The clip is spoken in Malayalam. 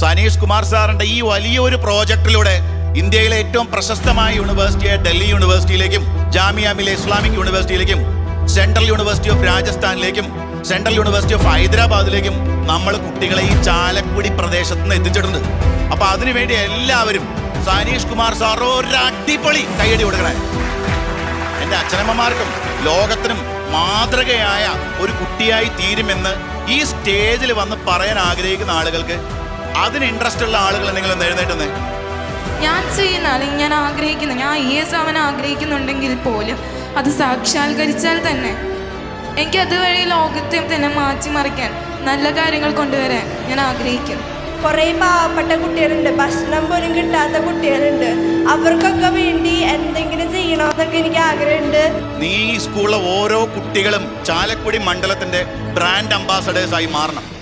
സനീഷ് കുമാർ സാറിന്റെ ഈ വലിയൊരു പ്രോജക്റ്റിലൂടെ ഇന്ത്യയിലെ ഏറ്റവും പ്രശസ്തമായ യൂണിവേഴ്സിറ്റിയായ ഡൽഹി യൂണിവേഴ്സിറ്റിയിലേക്കും ജാമിയ മിലെ ഇസ്ലാമിക് യൂണിവേഴ്സിറ്റിയിലേക്കും സെൻട്രൽ യൂണിവേഴ്സിറ്റി ഓഫ് രാജസ്ഥാനിലേക്കും സെൻട്രൽ യൂണിവേഴ്സിറ്റി ഓഫ് ഹൈദരാബാദിലേക്കും നമ്മൾ കുട്ടികളെ ഈ ചാലക്കുടി പ്രദേശത്ത് നിന്ന് എത്തിച്ചിട്ടുണ്ട്. അപ്പൊ അതിനുവേണ്ടി എല്ലാവരും സനീഷ് കുമാർ സാർ ഒരു അടിപൊളി കൈയടി കൊടുക്കണേ. എന്റെ അച്ഛനമ്മമാർക്കും ലോകത്തിനും മാതൃകയായ ഒരു കുട്ടിയായി തീരുമെന്ന് ഈ സ്റ്റേജിൽ വന്ന് പറയാൻ ആഗ്രഹിക്കുന്ന ആളുകൾക്ക് അതിന് ഇൻട്രസ്റ്റ് ഉള്ള ആളുകൾ നിങ്ങൾ ഒന്ന് എഴുന്നേറ്റുന്നേ ഞാൻ ചെയ്യുന്ന അല്ലെങ്കിൽ ഞാൻ ആഗ്രഹിക്കുന്ന ഞാൻ ഐ എസ് ആവാൻ ആഗ്രഹിക്കുന്നുണ്ടെങ്കിൽ പോലും അത് സാക്ഷാത്കരിച്ചാൽ തന്നെ എനിക്ക് അതുവഴി ലോകത്തെ തന്നെ മാറ്റിമറിക്കാൻ നല്ല കാര്യങ്ങൾ കൊണ്ടുവരാൻ ഞാൻ ആഗ്രഹിക്കുന്നു കുറേ പാവപ്പെട്ട കുട്ടികളുണ്ട്. ഭക്ഷണം പോലും കിട്ടാത്ത കുട്ടികളുണ്ട്. അവർക്കൊക്കെ വേണ്ടി എന്തെങ്കിലും ചെയ്യണമെന്നൊക്കെ എനിക്ക് ആഗ്രഹമുണ്ട്. നീ ഈ സ്കൂളിലെ ഓരോ കുട്ടികളും ചാലക്കുടി മണ്ഡലത്തിന്റെ ബ്രാൻഡ് അംബാസഡേഴ്സായി മാറണം.